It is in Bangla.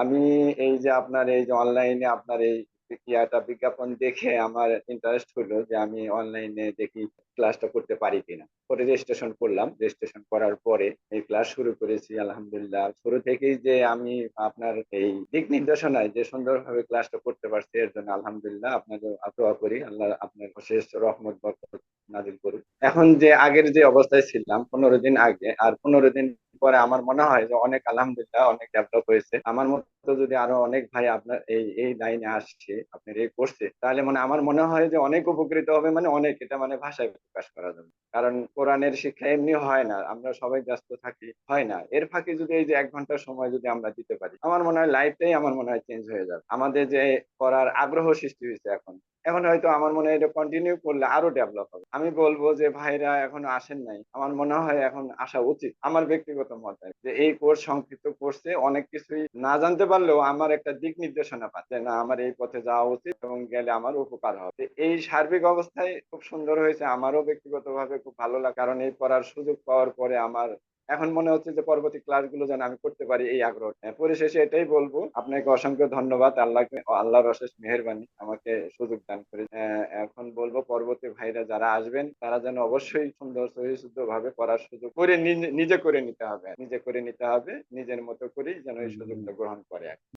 আমি এই যে আপনার এই যে অনলাইনে আপনার এই ইয়াটা বিজ্ঞাপন দেখে আমার ইন্টারেস্ট হলো যে আমি অনলাইনে দেখি ক্লাসটা করতে পারি কিনা। পরে রেজিস্ট্রেশন করলাম। রেজিস্ট্রেশন করার পরে এই ক্লাস শুরু করেছি, আলহামদুলিল্লাহ। শুরু থেকেই যে আমি আপনার এই দিক নির্দেশনায় যে সুন্দরভাবে ক্লাসটা করতে পারছি, এর জন্য আলহামদুলিল্লাহ আপনাকে দোয়া করি। আল্লাহ আপনার শেষ রহমত, বরকত নাজিল করুন এখন যে আগের যে অবস্থায় ছিলাম, পনেরো দিন আগে, আর পনেরো দিন পরে আমার মনে হয় যে অনেক আলহামদুলিল্লাহ অনেক ডেভেলপ হয়েছে। আমার মতো যদি আরও অনেক ভাই আপনার এই এই লাইনে আসছে, আপনার এই করছে তাহলে মানে আমার মনে হয় যে অনেক উপকৃত হবে মানে অনেক, এটা মানে ভাষায় প্রকাশ করা যাবে। কারণ কোরআনের শিক্ষা এমনি হয় না, আমরা সবাই ব্যস্ত থাকি, হয় না। এর ফাঁকে যদি এই যে এক ঘণ্টার সময় যদি আমরা দিতে পারি, আমার মনে হয় লাইফটাই আমার মনে হয় চেঞ্জ হয়ে যাবে। আমাদের যে করার আগ্রহ সৃষ্টি হয়েছে এখন। এখন হয়তো আমার মনে হয় এটা কন্টিনিউ করলে আরও ডেভেলপ হবে। আমি বলব যে ভাইরা এখন আসেন নাই। আমার মনে হয় এখন আসা উচিত। আমার ব্যক্তিগত মত যে এই কোর্স সংক্ষিপ্ত কোর্সে অনেক কিছুই না জানতে পারলেও আমার একটা দিক নির্দেশনা পাচ্ছে না, আমার এই পথে যাওয়া উচিত এবং গেলে আমার উপকার হবে। এই সার্বিক অবস্থায় খুব সুন্দর হয়েছে। আমারও ব্যক্তিগতভাবে খুব ভালো লাগে। কারণ এই পড়ার সুযোগ পাওয়ার পরে আমার এখন মনে হচ্ছে যে পরবর্তী ক্লাসগুলো যেন আমি করতে পারি এই আগ্রহ। পরিশেষে এটাই বলব আপনাকে অসংখ্য ধন্যবাদ। আল্লাহকে আল্লাহর অশেষ মেহরবানি আমাকে সুযোগ দান করে। এখন বলব পরবর্তী ভাইরা যারা আসবেন তারা যেন অবশ্যই সুন্দর সহিশুদ্ধ ভাবে পড়ার সুযোগ করে নিজে- নিজে করে নিতে হবে। নিজে করে নিতে হবে নিজের মতো করেই যেন এই সুযোগটা গ্রহণ করে